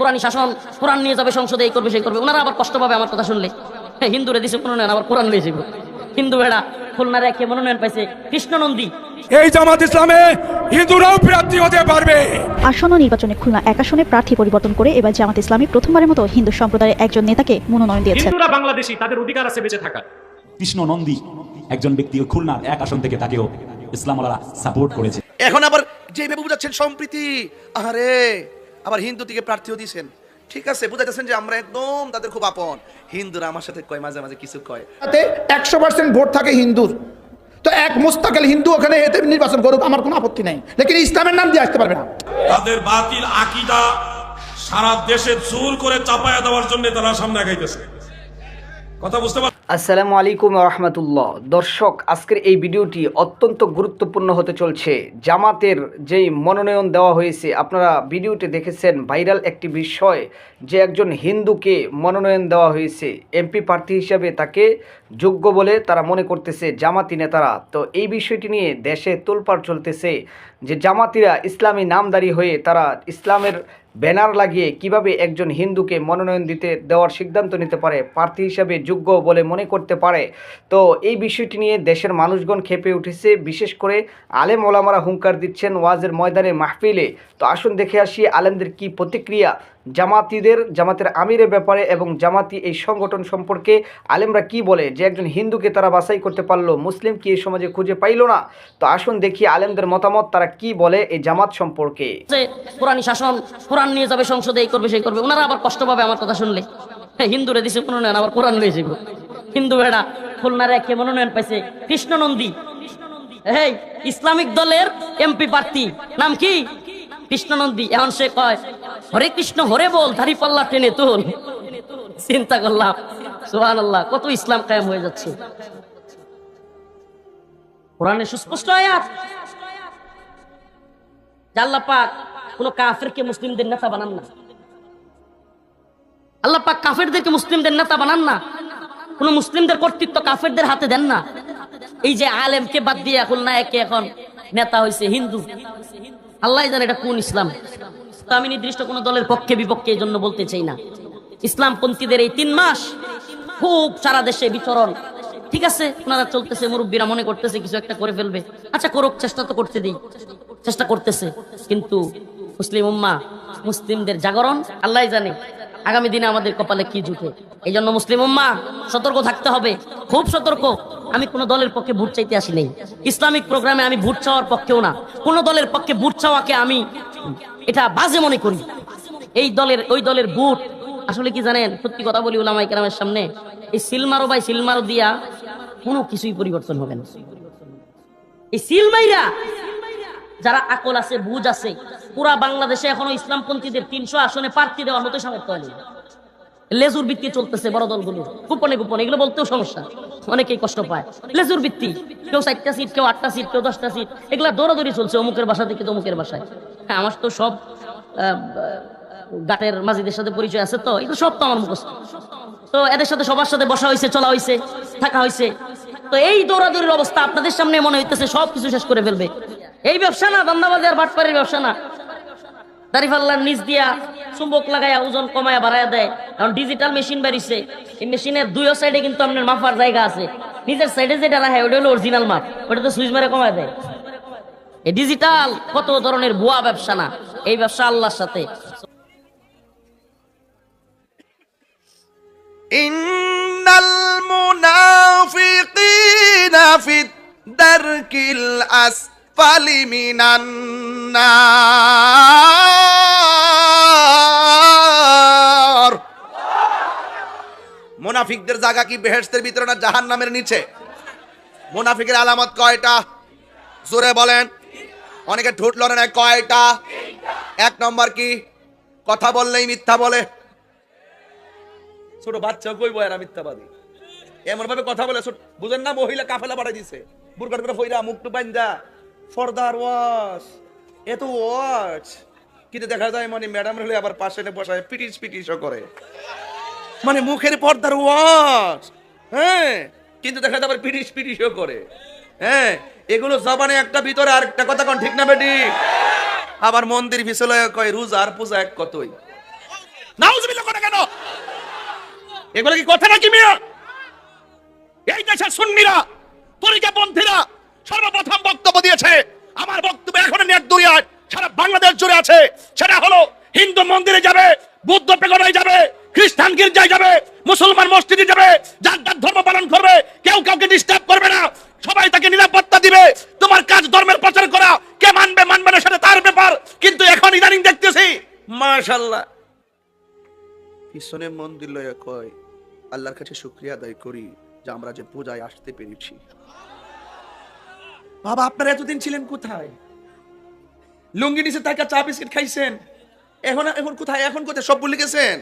কোরআনী শাসন কোরআন নিয়ে যাবে সংসদে এই করবে সেই করবে। ওনারা আবার কষ্ট পাবে আমার কথা শুনলে। হ্যাঁ, হিন্দুরে দিছে মনোনয়ন আবার কোরআন লিয়ে যাবে। হিন্দু ভেড়া খুলনার একে মনোনয়ন পাইছে কৃষ্ণনন্দী। এই জামাত ইসলামে হিন্দুরাও প্রার্থী হতে পারবে। আসন্ন নির্বাচনে খুলনা এক আসনে প্রার্থী পরিবর্তন করে এবার জামাত ইসলামী প্রথমবারের মতো হিন্দু সম্প্রদায়ের একজন নেতাকে মনোনয়ন দিয়েছে। হিন্দুরা বাংলাদেশী তাদের অধিকার আছে বেঁচে থাকার। কৃষ্ণ নন্দী একজন ব্যক্তি খুলনার এক আসন থেকে তাকেও ইসলামওয়ালারা সাপোর্ট করেছে। এখন আবার যেভাবে বুঝাচ্ছেন সম্প্রীতি আরে আবার হিন্দু থেকে প্রার্থীও দিয়েছেন ঠিক আছে বুঝাইতেছেন যে আমরা একদম তাদের খুব আপন। হিন্দুরা আমার সাথে কয় মাঝে মাঝে কিছু কয়। তাতে একশো পার্সেন্ট ভোট থাকে হিন্দুর। তো এক মুস্তাকেল হিন্দু ওখানে এতে নির্বাচন করুক আমার কোনো আপত্তি নেই। লেকিন ইসলামের নাম দিয়ে আসতে পারবে না। তাদের বাতিল আকিদা সারা দেশে জোর করে চাপায়া দেওয়ার জন্য তারা সামনে আগাইতেছে। কথা বুঝতে পার আসসালামু আলাইকুম রহমতুল্লাহ। দর্শক, আজকের এই ভিডিওটি অত্যন্ত গুরুত্বপূর্ণ হতে চলছে। জামাতের যেই মনোনয়ন দেওয়া হয়েছে, আপনারা ভিডিওটি দেখেছেন, ভাইরাল একটি বিষয়। যে একজন হিন্দুকে মনোনয়ন দেওয়া হয়েছে, এমপি প্রার্থী হিসাবে তাকে যোগ্য বলে তারা মনে করতেছে জামাতি নেতারা। তো এই বিষয়টি নিয়ে দেশে তোলপাড় চলতেছে যে জামাতিরা ইসলামী নামদারি হয়ে তারা ইসলামের ব্যানার লাগিয়ে কীভাবে একজন হিন্দুকে মনোনয়ন দিতে, দেওয়ার সিদ্ধান্ত নিতে পারে, প্রার্থী হিসাবে যোগ্য বলে মনে করতে পারে। তো এই বিষয়টি নিয়ে দেশের মানুষগণ খেপে উঠেছে, বিশেষ করে আলেম ওলামারা হুঙ্কার দিচ্ছেন ওয়াজের ময়দানে মাহফিলে। তো আসুন দেখে আসি আলেমদের কি প্রতিক্রিয়া জামাতিদের জামাতের আমিরের ব্যাপারে এবং জামাতি এই সংগঠন সম্পর্কে আলেমরা কি বলে? যে একজন হিন্দুকে তারা বাছাই করতে পারল, মুসলিম কি এই সমাজে খুঁজে পাইলো না? তো আসুন দেখি আলেমদের মতামত, তারা কি বলে এই জামাত সম্পর্কে? কোরআনী শাসন, কোরআন নিয়ে যাবে, সংসদে এই করবে, সেই করবে, ওনারা আবার কষ্ট পাবে আমার কথা শুনলে। হিন্দুরে দিছে মনোনয়ন, আবার কোরআন লিয়ে যাবে হিন্দু ভেড়া খুলনার একে মনোনয়ন পাইছে কৃষ্ণনন্দী। এই ইসলামিক দলের এমপি প্রার্থী, নাম কি? কৃষ্ণনন্দী। এখন সে কয় হরে কৃষ্ণ, হরে বল, ধারি পাল্লা টেনে তুল। চিন্তা করলাম সুহান আল্লাহ কত ইসলাম কায়েম হয়ে যাচ্ছে। কোরআনে সুস্পষ্ট আয়াত। পাক কোন কাফেরকে মুসলিমদের নেতা বানান না। আল্লাহ পাক কাফেরদেরকে মুসলিমদের নেতা বানান না। কোন মুসলিমদের কর্তৃত্ব কাফেরদের হাতে দেন না। এই যে আলেমকে বাদ দিয়ে এখন না একে এখন নেতা হয়েছে হিন্দু। আল্লাহ জানে এটা কোন ইসলাম। তো আমি নির্দিষ্ট কোন দলের পক্ষে বিপক্ষে এই জন্য বলতে চাই না। ইসলাম পন্থীদের এই তিন মাস খুব সারা দেশে বিচরণ। ঠিক আছে? ওনারা চলতেছে, মুরব্বীরা মনে করতেছে, কিছু একটা করে ফেলবে। আচ্ছা করুক, চেষ্টা তো করতে দিই। চেষ্টা করতেছে। কিন্তু মুসলিম উম্মা, মুসলিমদের জাগরণ আল্লাহ জানে। আগামী দিনে আমাদের কপালে কি জুটে? এই জন্য মুসলিম উম্মা, সতর্ক থাকতে হবে। খুব সতর্ক। আমি কোন দলের পক্ষে ভোট চাইতে আসি নাই। ইসলামিক প্রোগ্রামে আমি ভোট চাওয়ার পক্ষেও না। কোন দলের পক্ষে ভোট চাওয়াকে আমি এটা বাজে মনে করি। এই দলের, ওই দলের বুট আসলে কি জানেন? সত্যি কথা বলি ওলামাই কেরামের সামনে, এই সিলমারো ভাই সিলমারো দিয়া কোনো কিছুই পরিবর্তন হবে না। এই সিলমাইরা যারা আকল আছে, বুঝ আছে পুরা বাংলাদেশে এখনও ইসলামপন্থীদের তিনশো আসনে প্রার্থী দেওয়ার মতো সামর্থ্য হয়নি লেজুর ভিত্তি চলতেছে বড় দলগুলো গোপনে গোপনে, এগুলো বলতেও সমস্যা। অনেকেই কষ্ট পায়। লেজুর ভিত্তি, কেউ চারটা সিট, কেউ আটটা সিট, কেউ দশটা সিট, এগুলা দৌড়াদৌড়ি চলছে অমুকের বাসা থেকে তমুকের বাসায়। হ্যাঁ আমার তো সব গাটের মাঝিদের সাথে পরিচয় আছে তো, এগুলো সব তো আমার মুখস্থ। তো এদের সাথে সবার সাথে বসা হয়েছে, চলা হয়েছে, থাকা হয়েছে। তো এই দৌড়াদৌড়ির অবস্থা আপনাদের সামনে মনে হইতেছে সব কিছু শেষ করে ফেলবে। এই ব্যবসা না দান্দাবাজি আর বাটপাড়ির ব্যবসা না। দাড়িপাল্লার নিচ দিয়া চুম্বক লাগায়া ওজন বাড়ায়া দেয়। কারণ ডিজিটাল মেশিন বেরিয়েছে। এই মেশিনের সাইডে কিন্তু আপনার জায়গা আছে। নিজের সাইডে যেটা রাখে ওটা হলো অরিজিনাল মাপ। ওটা তো সুইচ মেরে দেয়। এই ডিজিটাল কত ধরনের ভুয়া ব্যবসা না। এই ব্যবসা আল্লাহর সাথে। ইন্নাল মুনাফিকিনা দারকিল আসফালি নার মুনাফিকদের জায়গা কি বেহেশতের ভিতরে না জাহান্নামের নিচে? মুনাফিকের আলামত কয়টা? জোরে বলেন। অনেকে ঠোঁট লড়ে না কয়টা? এক নম্বর কি? কথা বললেই মিথ্যা বলে। ছোট বাচ্চা কই এরা মিথ্যাবাদী। এমন ভাবে কথা বলে বুঝেন না, মহিলা কাফেলা পাঠাই দিছে। বুরকাট করে ফইরা মুখ টু বাইন্দা ফর্দার ওয়াশ এত ওয়াচ কিন্তু দেখা যায় মানে ম্যাডাম হলে আবার পাশে বসায়, পিটিস পিটিসও করে। মানে মুখের পর্দার ওয়াচ হ্যাঁ কিন্তু দেখা যায় আবার পিটিস পিটিসও করে। হ্যাঁ এগুলো জবানে একটা, ভিতরে আর একটা কথা কোন, ঠিক না বেটি? আবার মন্দির ভিসলে কয়, রোজা আর পূজা এক কতই? নাউজুবিল্লাহ করে কেন? এগুলো কি কথা নাকি মিয়া? এই দেশের সুন্নিরা তরিকাপন্থীরা সর্বপ্রথম বক্তব্য দিয়েছে। আমার বক্তব্য এখনও নেট দুনিয়ায় সারা বাংলাদেশ জুড়ে আছে। সেটা হলো, হিন্দু মন্দিরে যাবে, বুদ্ধ পেগনায় যাবে, খ্রিস্টান গির্জায় যাবে, মুসলমান মসজিদে যাবে যার যার ধর্ম পালন করবে, কেউ কাউকে ডিস্টার্ব করবে না। সবাই তাকে নিরাপত্তা দিবে। তোমার কাজ ধর্মের প্রচার করা। কে মানবে মানবে না সেটা তার ব্যাপার। কিন্তু এখন ইদানিং দেখতেছি মাশাল্লাহ পিছনে মন্দির লইয়া কয়, আল্লাহর কাছে শুক্রিয়া আদায় করি যে আমরা যে পূজায় আসতে পেরেছি। বাবা, আপনারা এতদিন ছিলেন কোথায়? লুঙ্গি নিচে থাকা চা বিস্কিট খাইছেন। এখন এখন কোথায়? এখন কোথায়? সব ভুলে গেছেন?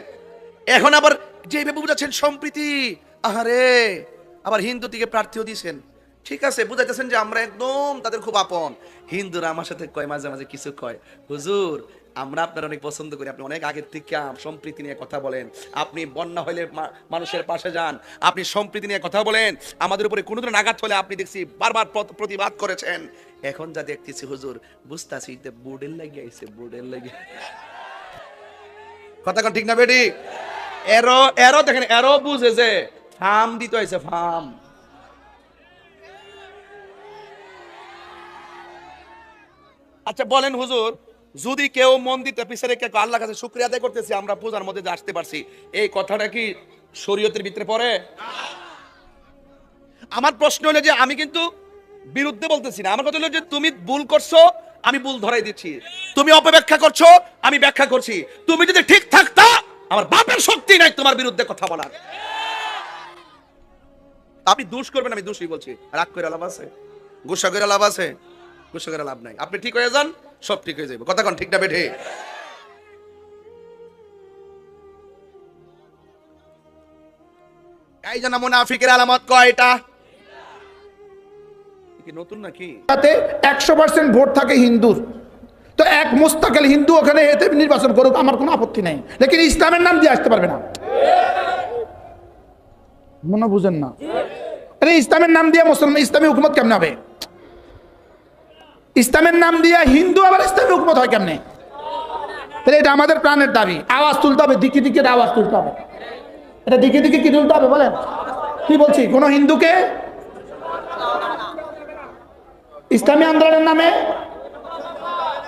এখন আবার যে যেভাবে বুঝাচ্ছেন সম্প্রীতি, আহারে, আবার হিন্দু থেকে প্রার্থীও দিয়েছেন। ঠিক আছে, বুঝাইতেছেন যে আমরা একদম তাদের খুব আপন। হিন্দুরা আমার সাথে কয়, মাঝে মাঝে কিছু কয়, হুজুর আমরা আপনার অনেক পছন্দ করি। আপনি অনেক আগের থেকে সম্প্রীতি নিয়ে কথা বলেন। আপনি বন্যা হলে মানুষের পাশে যান। আপনি সম্প্রীতি নিয়ে কথা বলেন। আমাদের উপরে কোনো ধরনের আঘাত হলে আপনি দেখছি বারবার প্রতিবাদ করেছেন। এখন যা দেখতেছি হুজুর, বুঝতেছি বুডের লাগে আইছে বুডের লাগে কথা কোন ঠিক না বেটি? এরো এরো দেখেন, এরো বুঝে যে ফার্ম দিতে হয়েছে ফার্ম আচ্ছা বলেন হুজুর যদি কেউ মন্দিরটা পিছনে রেখে আল্লাহ কাছে শুক্রিয়া আদায় করতেছি, আমরা পূজার মধ্যে আসতে পারছি। এই কথাটা কি শরীয়তের ভিতরে পড়ে? আমার প্রশ্ন হলো যে আমি কিন্তু বিরুদ্ধে বলতেছি না। আমার কথা হলো যে তুমি ভুল করছ, আমি ভুল ধরাই দিচ্ছি। তুমি অপব্যাখ্যা করছ, আমি ব্যাখ্যা করছি। তুমি যদি ঠিক থাকতা, আমার বাপের শক্তি নাই তোমার বিরুদ্ধে কথা বলার। আপনি দোষ করবেন, আমি দোষই বলছি। রাগ করে লাভ আছে? গুসা করে লাভ আছে? গুসা করে লাভ নাই। আপনি ঠিক হয়ে যান? সব ঠিক হয়ে যাবে কথা কোন, ঠিক না বেঠে? এই জন্য মুনাফিকের আলামত কয়টা? নতুন নাকি? তাতে একশো পার্সেন্ট ভোট থাকে হিন্দুর। তো এক মোস্তাকেল হিন্দু ওখানে এতে নির্বাচন করুক, আমার কোনো আপত্তি নেই। লেকিন ইসলামের নাম দিয়ে আসতে পারবে না। মনে বুঝেন না। ইসলামের নাম দিয়ে মুসলমান, ইসলামী হুকুমত কেমন হবে? ইসলামের নাম দিয়ে হিন্দু আবার ইসলামী হুকুমত হয় কেমনে? তাহলে এটা আমাদের প্রাণের দাবি। আওয়াজ তুলতে হবে, দিকে দিকে আওয়াজ তুলতে হবে। এটা দিকে দিকে কি তুলতে হবে বলেন? কি বলছি? কোন হিন্দুকে? ইসলামী আন্দোলনের নামে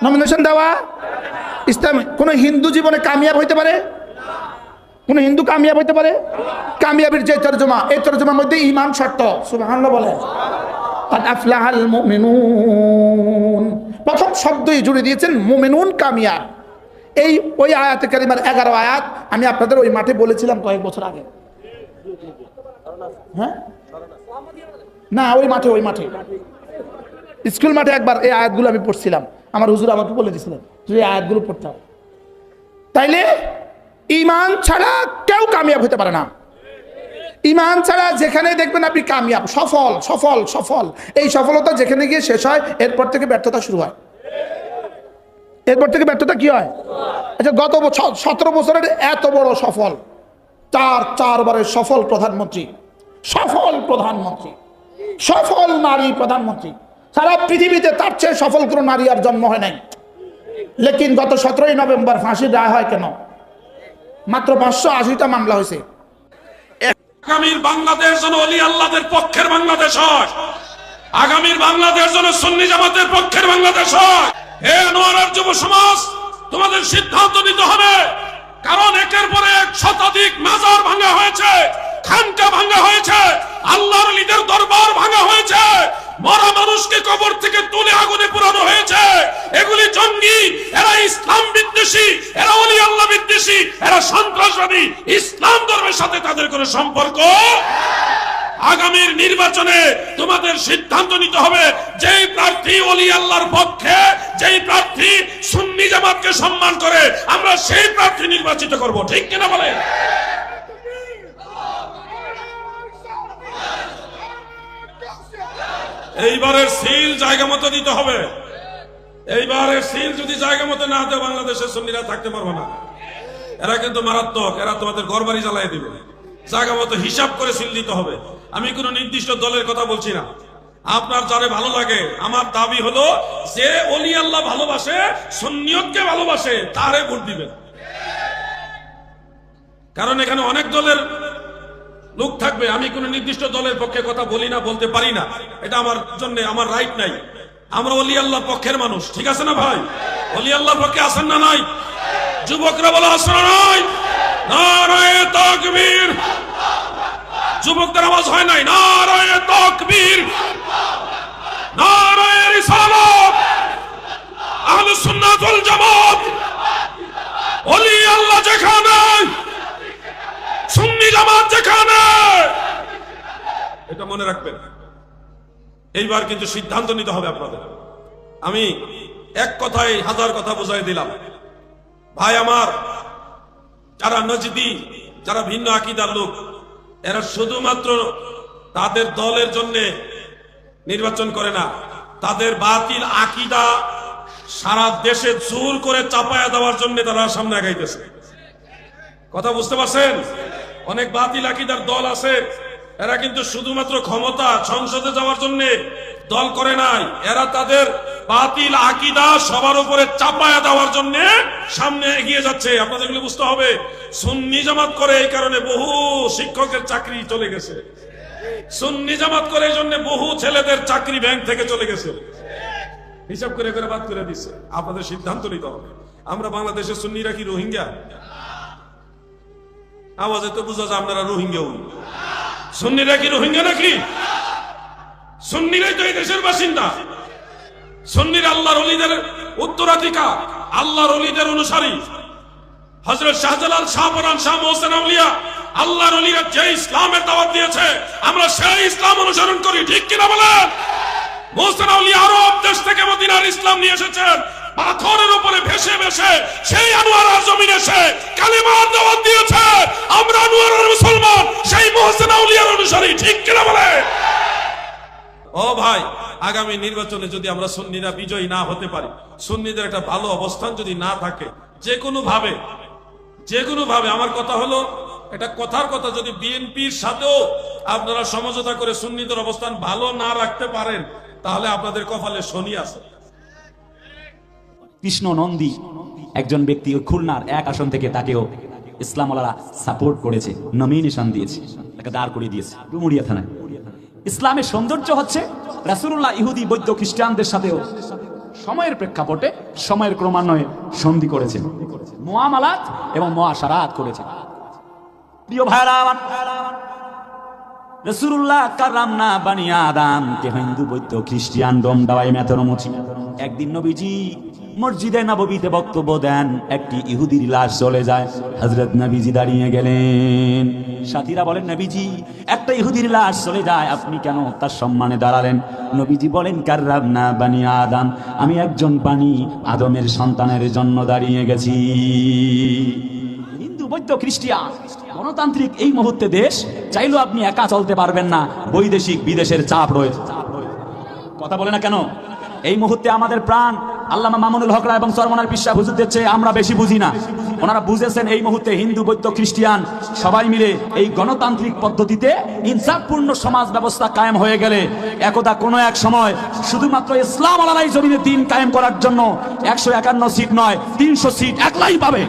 নমিনেশন দেওয়া? ইসলাম, কোন হিন্দু জীবনে কামিয়াব হইতে পারে? কোন হিন্দু কামিয়াব হইতে পারে? কামিয়াবির যে তর্জমা, এই তর্জমার মধ্যে ইমান শর্ত। সুবহানাল্লাহ বলে প্রথম শব্দই জুড়ে দিয়েছেন মোমেনুন কামিয়াব। এই ওই আয়াতে কারিমার এগারো আয়াত, আমি আপনাদের ওই মাঠে বলেছিলাম কয়েক বছর আগে। হ্যাঁ? না, ওই মাঠে ওই মাঠে। স্কুল মাঠে একবার এই আয়াতগুলো আমি পড়ছিলাম। আমার হুজুর আমাকে বলে দিয়েছিলেন যদি এই আয়াতগুলো পড়তাম তাইলে ইমান ছাড়া কেউ কামিয়াব হতে পারে না। ইমান ছাড়া যেখানে দেখবেন আপনি কামিয়াব, সফল সফল সফল। এই সফলতা যেখানে গিয়ে শেষ হয়, এরপর থেকে ব্যর্থতা শুরু হয়। এরপর থেকে ব্যর্থতা কি হয়? আচ্ছা গত বছর সতেরো বছরের এত বড় সফল চার চারবারের সফল প্রধানমন্ত্রী সফল প্রধানমন্ত্রী, সফল নারী প্রধানমন্ত্রী। সারা পৃথিবীতে তার চেয়ে সফল কোনো নারী আর জন্ম হয় নাই। লেকিন গত সতেরোই নভেম্বর ফাঁসির রায় হয় কেন? মাত্র পাঁচশো আশিটা মামলা হয়েছে। আগামীর বাংলাদেশ যেন অলি আল্লাহদের পক্ষের বাংলাদেশ হয়। আগামীর বাংলাদেশ যেন সন্নি জামাতের পক্ষের বাংলাদেশ হয়। হে নোয়ারার যুব সমাজ, তোমাদের সিদ্ধান্ত নিতে হবে। কারণ একের পরে এক শতাধিক মাজার ভাঙা হয়েছে, খানকা ভাঙা হয়েছে, আল্লাহর লিদের দরবার ভাঙা হয়েছে। মরা মানুষকে কবর থেকে তুলে আগুনে পুরানো হয়েছে। এগুলি জঙ্গি, এরা ইসলাম বিদ্বেষী, এরা অলি আল্লাহ বিদ্বেষী, এরা সন্ত্রাসবাদী। ইসলাম ধর্মের সাথে তাদের কোনো সম্পর্ক আগামীর নির্বাচনে তোমাদের সিদ্ধান্ত নিতে হবে, যেই প্রার্থী অলি আল্লাহর পক্ষে, যেই প্রার্থী সুন্নি জামাতকে সম্মান করে, আমরা সেই প্রার্থী নির্বাচিত করব, ঠিক কিনা বলে এইবারের সিল জায়গা মতো দিতে হবে। এইবারের সিল যদি জায়গা মতো না দেয়, বাংলাদেশের সুন্নিরা থাকতে পারবে না। এরা কিন্তু মারাত্মক, এরা তোমাদের ঘর বাড়ি জ্বালাই দিবে। জায়গা মতো হিসাব করে সিল দিতে হবে। আমি কোনো নির্দিষ্ট দলের কথা বলছি না। আপনার যারে ভালো লাগে, আমার দাবি হলো যে অলি আল্লাহ ভালোবাসে, সন্নিয়তকে ভালোবাসে, তারে ভোট দিবেন। কারণ এখানে অনেক দলের লোক থাকবে, আমি কোন নির্দিষ্ট দলের পক্ষে কথা বলি না, বলতে পারি না। এটা আমার জন্য আমার রাইট নাই। আমরা অলি আল্লাহ পক্ষের মানুষ, ঠিক আছে না ভাই? অলি আল্লাহ পক্ষে আসেন না নাই? যুবকরা বলে আসেন না নাই? নারায়ে যুবকদের আওয়াজ হয় নাই? নারায়ে তাকবীর। নারায়ে জামাত। অলি আল্লাহ যেখানে সুন্নি জামাত যেখানে। এটা মনে রাখবেন। এইবার কিন্তু সিদ্ধান্ত নিতে হবে আপনাদের। আমি এক কথায় হাজার কথা বুঝাই দিলাম। ভাই আমার, যারা নজদি, যারা ভিন্ন আকিদার লোক, এরা শুধুমাত্র তাদের দলের জন্য নির্বাচন করে না, তাদের বাতিল আকিদা সারা দেশে জোর করে চাপায়া দেওয়ার জন্য তারা সামনে আগাইতেছে। কথা বুঝতে পারছেন? অনেক বাতিল আকিদার দল আছে। এরা কিন্তু শুধুমাত্র ক্ষমতা সংসদে যাওয়ার জন্য দল করে নাই। এরা তাদের বাতিল আকিদা সবার উপরে চাপায়া দেওয়ার জন্য সামনে এগিয়ে যাচ্ছে। আপনাদের এগুলো বুঝতে হবে। সুন্নি জামাত করে এই কারণে বহু শিক্ষকের চাকরি চলে গেছে। সুন্নি জামাত করে এই জন্য বহু ছেলেদের চাকরি ব্যাংক থেকে চলে গেছে। হিসাব করে করে বাদ করে দিচ্ছে। আপনাদের সিদ্ধান্ত নিতে হবে। আমরা বাংলাদেশের সুন্নিরা কি রোহিঙ্গা? আওয়াজে তো বোঝা যায় আপনারা রোহিঙ্গা সুন্নিরা কি রোহিঙ্গা নাকি? সুন্নিরাই তো এই দেশের বাসিন্দা। সুন্নির আল্লাহর অলিদের উত্তরাধিকার, আল্লাহর অলিদের অনুসারী। হজরত শাহজালাল শাহপরান শাহ মোহসেন আউলিয়া আল্লাহর অলিরা যে ইসলামের দাওয়াত দিয়েছে, আমরা সেই ইসলাম অনুসরণ করি, ঠিক কিনা বলেন? মোহসেন আউলিয়া আরও ইসলাম নিয়ে এসেছেন। পাথরের উপরে ভেসে ভেসে সেই আনোয়ারার জমিনে এসে কালেমার দাওয়াত দিয়েছে। আমরা আনোয়ারার মুসলমান, সেই মোহসেন আউলিয়ার অনুসারী, ঠিক কিনা বলে? ও ভাই, আগামী নির্বাচনে যদি আমরা সুন্নিরা বিজয়ী না হতে পারি, সুন্নিদের একটা ভালো অবস্থান যদি না থাকে যে কোনো ভাবে যে কোনো ভাবে আমার কথা হলো এটা কথার কথা, যদি বিএনপির সাথেও আপনারা সমঝোতা করে সুন্নিদের অবস্থান ভালো না রাখতে পারেন, তাহলে আপনাদের কপালে শনি আছে। কৃষ্ণ নন্দী একজন ব্যক্তি খুলনার এক আসন থেকে তাকেও ইসলামওয়ালারা সাপোর্ট করেছে নমিনেশন দিয়েছে, তাকে দাঁড় করিয়ে দিয়েছে ডুমুরিয়া থানায়। ইসলামের সৌন্দর্য হচ্ছে রাসূলুল্লাহ ইহুদি, বৌদ্ধ, খ্রিস্টানদের সাথেও সময়ের প্রেক্ষাপটে, সময়ের ক্রমান্বয়ে সন্ধি করেছেন মোয়ামালাত এবং মোয়াশারাত করেছেন। প্রিয় ভাইরা রসুল্লাহ আদাম কে হিন্দু বৈদ্য দাওয়াই একদিন নবীজি মসজিদে নববীতে বক্তব্য দেন, একটি ইহুদির লাশ চলে যায় হজরত নবীজি দাঁড়িয়ে গেলেন। সাথীরা বলেন, নবীজি, একটা ইহুদির লাশ চলে যায়, আপনি কেন তার সম্মানে দাঁড়ালেন? নবীজি বলেন কার্রাম না বানিয়া আদাম, আমি একজন বাণী, আদমের সন্তানের জন্য দাঁড়িয়ে গেছি। হিন্দু, বৌদ্ধ, খ্রিস্টিয়ান, গণতান্ত্রিক এই মুহূর্তে দেশ, চাইলেও আপনি একা চলতে পারবেন না, বৈদেশিক বিদেশের চাপ রয়েছে। কথা বলে না কেন? এই মুহূর্তে আমাদের প্রাণ আল্লামা মামুনুল হকরা এবং সরমনার বিশ্বাস হুজুরদের চেয়ে আমরা বেশি বুঝি না। ওনারা বুঝেছেন এই মুহূর্তে হিন্দু, বৌদ্ধ, খ্রিস্টিয়ান সবাই মিলে এই গণতান্ত্রিক পদ্ধতিতে ইনসাফপূর্ণ সমাজ ব্যবস্থা কায়েম হয়ে গেলে একদা কোনো এক সময় শুধুমাত্র ইসলাম আলাদাই জমিনে দিন কায়েম করার জন্য একশো একান্ন সিট নয়, তিনশো সিট একলাই পাবে।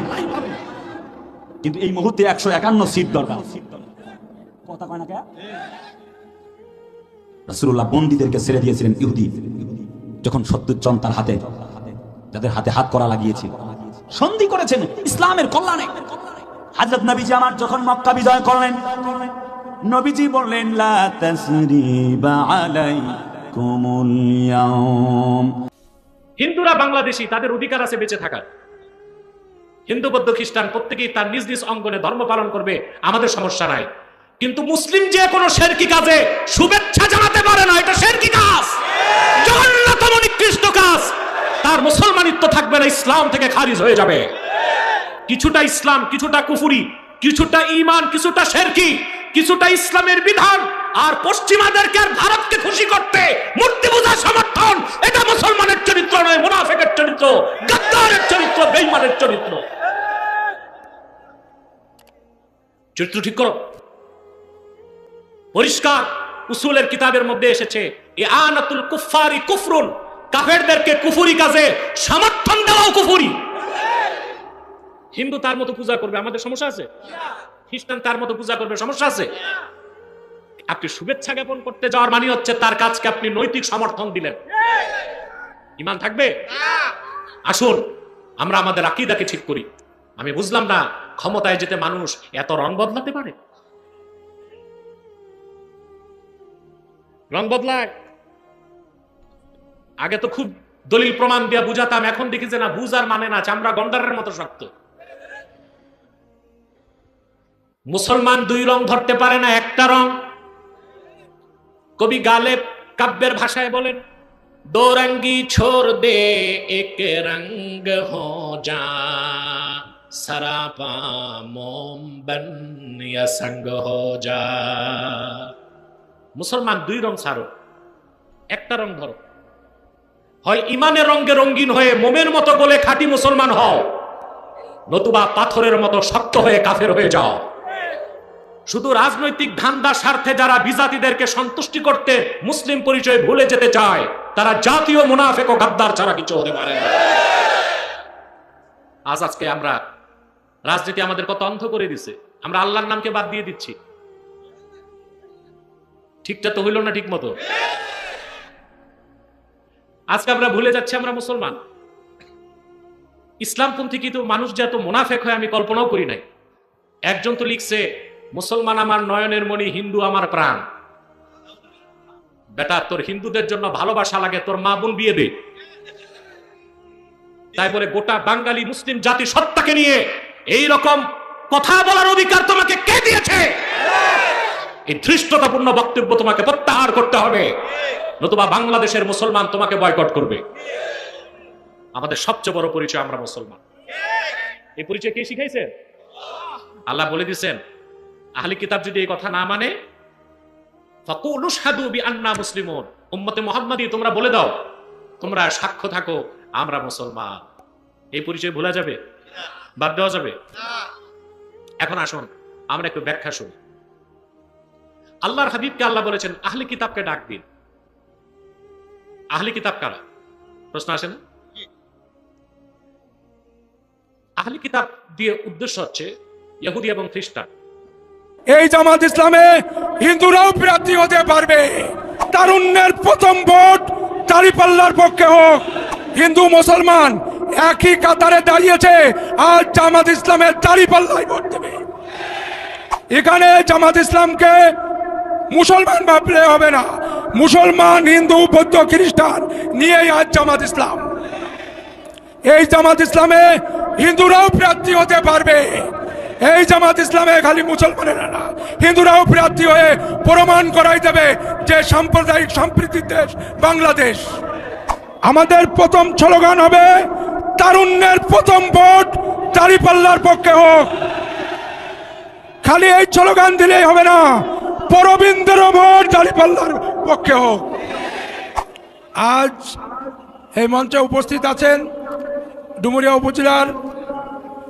কিন্তু এই মুহূর্তে একশো একান্ন সিট দরকার। কথা কয় না কে? রাসূলুল্লাহ বন্দীদেরকে ছেড়ে দিয়েছিলেন ইহুদি। যখন সত্তরজন তার হাতে যাদের হাতে হাত করা লাগিয়েছিল সন্ধি করেছেন ইসলামের কল্যাণে। হাজরত নবীজি আমার যখন মক্কা বিজয় করলেন, নবীজি বললেন হিন্দুরা বাংলাদেশি, তাদের অধিকার আছে বেঁচে থাকার। হিন্দু বৌদ্ধ খ্রিস্টান প্রত্যেকেই তার নিজ নিজ অঙ্গনে ধর্ম পালন করবে, আমাদের সমস্যা নাই। কিন্তু মুসলিম যে কোনো শেরকি কাজে শুভেচ্ছা জানাতে পারে না, এটা শেরকি কাজ। জঘন্যতম নিকৃষ্ট কাজ। তার মুসলমানিত্ব থাকবে না, ইসলাম থেকে খারিজ হয়ে যাবে। কিছুটা ইসলাম, কিছুটা কুফুরি, কিছুটা ইমান কিছুটা শেরকি, কিছুটা ইসলামের বিধান, আর পশ্চিমাদেরকে আর ভারতকে খুশি করতে মূর্তি পূজা সমর্থন, এটা মুসলমানের চরিত্র নয়, মুনাফেকের চরিত্র, গাদ্দারের চরিত্র, বেইমানের চরিত্র। চরিত্র ঠিক করো। পরিষ্কার, উসুলের কিতাবের মধ্যে এসেছে, এ আনাতুল কুফারি কুফরুন। কাফেরদেরকে কুফুরি কাজে সমর্থন দেওয়াও কুফুরি। হিন্দু তার মতো পূজা করবে, আমাদের সমস্যা আছে? খ্রিস্টান তার মতো পূজা করবে, সমস্যা আছে? আপনি শুভেচ্ছা জ্ঞাপন করতে যাওয়ার মানে হচ্ছে তার কাজকে আপনি নৈতিক সমর্থন দিলেন। ইমান থাকবে? আসুন, আমরা আমাদের আকিদাকে ঠিক করি। আমি বুঝলাম না, ক্ষমতায় যেতে মানুষ এত রং বদলাতে পারে? রং বদলায়। আগে তো খুব দলিল প্রমাণ দিয়ে বুঝাতাম, এখন দেখি যে না, বুঝার মানে না, চামড়া গন্ডারের মতো শক্ত। মুসলমান দুই রং ধরতে পারে না, একটা রং। কবি গালেব কাব্যের ভাষায় বলেন দো রঙ্গি ছোড় দে, এক রঙ্গ হো যা। সরাপা মোম বনিয়া সঙ্গ হো যা। মুসলমান দুই রং ছাড়ো, একটা রং ধরো। হয় ইমানের রঙে রঙিন হয়ে মোমের মতো গলে খাঁটি মুসলমান হও। নতুবা পাথরের মতো শক্ত হয়ে কাফের হয়ে যাও। শুধু রাজনৈতিক ধান্দা স্বার্থে যারা বিজাতিদেরকে সন্তুষ্টি করতে মুসলিম পরিচয় ভুলে যেতে চায়, তারা জাতীয় মুনাফেক ও গাদ্দার ছাড়া কিছু হতে পারে। আজ আজকে আমরা রাজনীতি আমাদের কত অন্ধ করে দিছে। আমরা আল্লাহর নামকে বাদ দিয়ে দিচ্ছি। ঠিকটা তো হইল না ঠিক মতো আজকে আমরা ভুলে যাচ্ছি আমরা মুসলমান। ইসলামপন্থী কিন্তু মানুষ যে এত মোনাফেক হয় আমি কল্পনাও করি নাই। একজন তো লিখছে, মুসলমান আমার নয়নের মণি, হিন্দু আমার প্রাণ। বেটা, তোর হিন্দুদের জন্য ভালোবাসা লাগে, তোর মা বোন বিয়ে দে। তাই বলে গোটা বাঙালি মুসলিম জাতি সত্তাকে নিয়ে এই রকম কথা বলার অধিকার তোমাকে কে দিয়েছে? এই ধৃষ্টতাপূর্ণ বক্তব্য তোমাকে প্রত্যাহার করতে হবে। নতুবা বাংলাদেশের মুসলমান তোমাকে বয়কট করবে। আমাদের সবচেয়ে বড় পরিচয় আমরা মুসলমান। এই পরিচয় কে শিখাইছে? আল্লাহ বলে দিছেন, আহলি কিতাব যদি এই কথা না মানে উম্মতে তোমরা বলে দাও, তোমরা সাক্ষ্য থাকো, আমরা মুসলমান। এই পরিচয় ভোলা যাবে? বাদ দেওয়া যাবে? এখন আসুন, আমরা একটু ব্যাখ্যা শুনি। আল্লাহর হাবিবকে আল্লাহ বলেছেন, আহলি কিতাবকে ডাক দিন। আহলি কিতাব কারা? প্রশ্ন আসে না? আহলি কিতাব দিয়ে উদ্দেশ্য হচ্ছে ইহুদি এবং খ্রিস্টান। এই জামাত ইসলামে হিন্দুরাও প্রার্থী হতে পারবে। তারুণ্যের প্রথম ভোট দাঁড়িপাল্লার পক্ষে হোক। হিন্দু, মুসলমান একই কাতারে দাঁড়িয়েছে, আর জামাত ইসলামের দাঁড়িপাল্লায় ভোট দেবে। এখানে জামাত ইসলামকে মুসলমান ভাবলে হবে না। মুসলমান, হিন্দু, বৌদ্ধ, খ্রিস্টান নিয়েই আজ জামাত ইসলাম। এই জামাত ইসলামে হিন্দুরাও প্রার্থী হতে পারবে। এই জামাত ইসলামে খালি মুসলমানেরা না, হিন্দুরাও প্রার্থী হয়ে প্রমাণ করাই দেবে যে সাম্প্রদায়িক সম্প্রীতির দেশ বাংলাদেশ। আমাদের প্রথম স্লোগান হবে, তারুণ্যের প্রথম ভোট দাঁড়িপাল্লার পক্ষে হোক। খালি এই স্লোগান দিলেই হবে না পরবীন্দ্র ভোট দাঁড়িপাল্লার পক্ষে হোক। আজ এই মঞ্চে উপস্থিত আছেন ডুমুরিয়া উপজেলার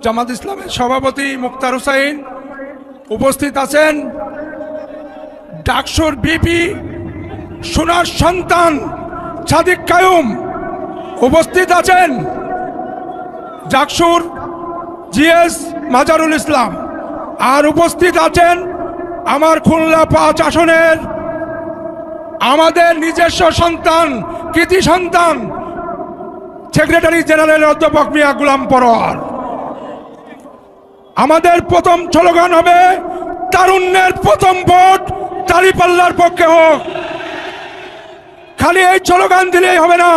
জামাত ইসলামের সভাপতি মুক্তার হুসাইন। উপস্থিত আছেন ডাকসুর বিপি সোনার সন্তান সাদিক কায়ুম। উপস্থিত আছেন ডাকসুর জিএস মাজারুল ইসলাম। আর উপস্থিত আছেন আমার খুলনা পাঁচ আসনের আমাদের নিজস্ব সন্তান, কৃতি সন্তান, সেক্রেটারি জেনারেল অধ্যাপক মিয়া গুলাম পরোয়ার। আমাদের প্রথম স্লোগান হবে, তারুণ্যের প্রথম ভোট দাঁড়িপাল্লার পক্ষে হোক। খালি এই স্লোগান দিলেই হবে না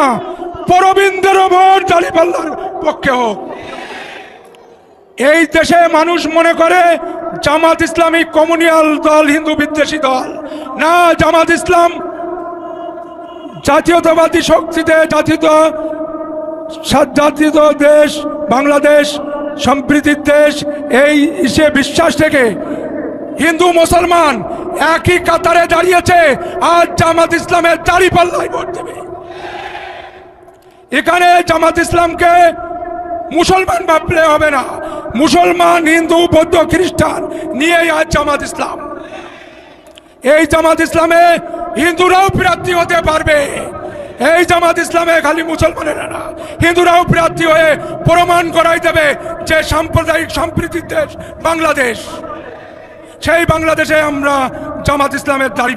পরবীন্দ্র ভোট দাঁড়িপাল্লার পক্ষে হোক। এই দেশে মানুষ মনে করে, জামাত ইসলামী কমিউনিয়াল দল, হিন্দু বিদ্বেষী দল। না, জামাত ইসলাম জাতীয়তাবাদী শক্তিতে জাতীয় জাতীয় দেশ, বাংলাদেশ, সম্প্রীতির দেশ, এই সে বিশ্বাস থেকে হিন্দু, মুসলমান একই কাতারে দাঁড়িয়েছে, আজ জামাত ইসলামের দাড়ি পাল্লায় ভোট দেবে। এখানে জামাত ইসলামকে মুসলমান ভাবলে হবে না। মুসলমান, হিন্দু, বৌদ্ধ, খ্রিস্টান নিয়েই আজ জামাত ইসলাম। এই জামাত ইসলামে হিন্দুরাও প্রার্থী হতে পারবে। এই জামাত ইসলামে খালি মুসলমানেরা না, হিন্দুরাও প্রার্থী হয়ে প্রমাণ করাই দেবে যে সাম্প্রদায়িক সম্প্রীতির দেশ বাংলাদেশ। সেই বাংলাদেশে আমরা জামাত ইসলামের দাঁড়ি